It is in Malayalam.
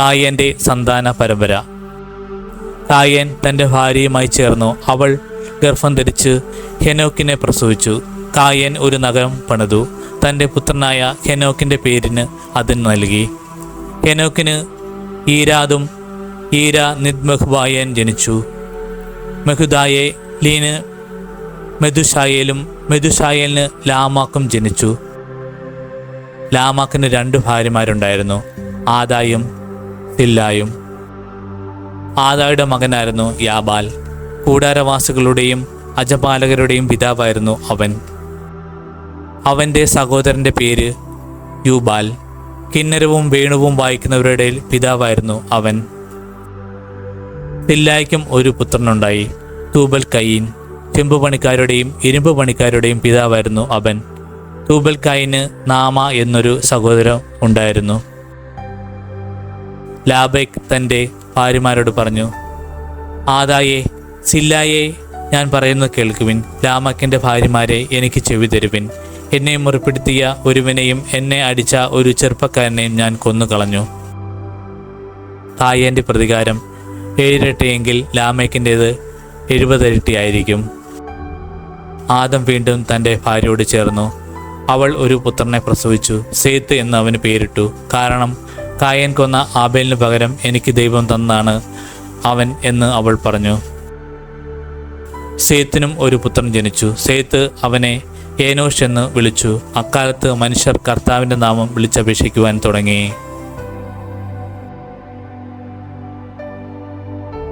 കായന്റെ സന്താന പരമ്പര. തായൻ തന്റെ ഭാര്യയുമായി ചേർന്നു അവൾ ഗർഭം ധരിച്ച് ഹെനോക്കിനെ പ്രസവിച്ചു. തായൻ ഒരു നഗരം പണിതു. തന്റെ പുത്രനായ ഹെനോക്കിന്റെ പേരിന് അതിന് നൽകി. ഹെനോക്കിന് ഈരാദും ഈര നിദ്മഹുബായൻ ജനിച്ചു. മെഹുദായെ ലീന് മെതുഷായേലും മെതുഷായേലിന് ലാമാക്കും ജനിച്ചു. ലാമാക്കിന് രണ്ട് ഭാര്യമാരുണ്ടായിരുന്നു. ആദായും സില്ലായും ആദായുടെ മകനായിരുന്നു യാബാൽ. കൂടാരവാസികളുടെയും അജപാലകരുടെയും പിതാവായിരുന്നു അവൻ. അവന്റെ സഹോദരന്റെ പേര് യൂബാൽ. കിന്നരവും വേണുവും വായിക്കുന്നവരുടെ പിതാവായിരുന്നു അവൻ. തില്ലായ്ക്കും ഒരു പുത്രനുണ്ടായി തൂബൽ കയീൻ ചെമ്പ് പണിക്കാരുടെയും ഇരുമ്പ് പണിക്കാരുടെയും പിതാവായിരുന്നു അവൻ. തൂബൽ കായിന് നാമ എന്നൊരു സഹോദരൻ ഉണ്ടായിരുന്നു. ലാബേക്ക് തന്റെ ഭാര്യമാരോട് പറഞ്ഞു ആദായെ സില്ലായെ ഞാൻ പറയുന്നത് കേൾക്കുവിൻ. ലാമക്കിന്റെ ഭാര്യമാരെ എനിക്ക് ചെവി തരുവിൻ. എന്നെ മുറിപ്പെടുത്തിയ ഒരുവനെയും എന്നെ അടിച്ച ഒരു ചെറുപ്പക്കാരനെയും ഞാൻ കൊന്നുകളഞ്ഞു. തായേന്റെ പ്രതികാരം ഏഴിരട്ടിയെങ്കിൽ ലാമേക്കിന്റേത് എഴുപതിരട്ടിയായിരിക്കും. ആദം വീണ്ടും തന്റെ ഭാര്യയോട് ചേർന്നു. അവൾ ഒരു പുത്രനെ പ്രസവിച്ചു. സേത്ത് എന്ന് അവന് പേരിട്ടു. കാരണം കായൻ കൊന്ന ആബേലിന് പകരം എനിക്ക് ദൈവം തന്നാണ് അവൻ എന്ന് അവൾ പറഞ്ഞു. സേത്തിനും ഒരു പുത്രൻ ജനിച്ചു. സേത്ത് അവനെ ഏനോഷ് എന്ന് വിളിച്ചു. അക്കാലത്ത് മനുഷ്യർ കർത്താവിന്റെ നാമം വിളിച്ചപേക്ഷിക്കുവാൻ തുടങ്ങി.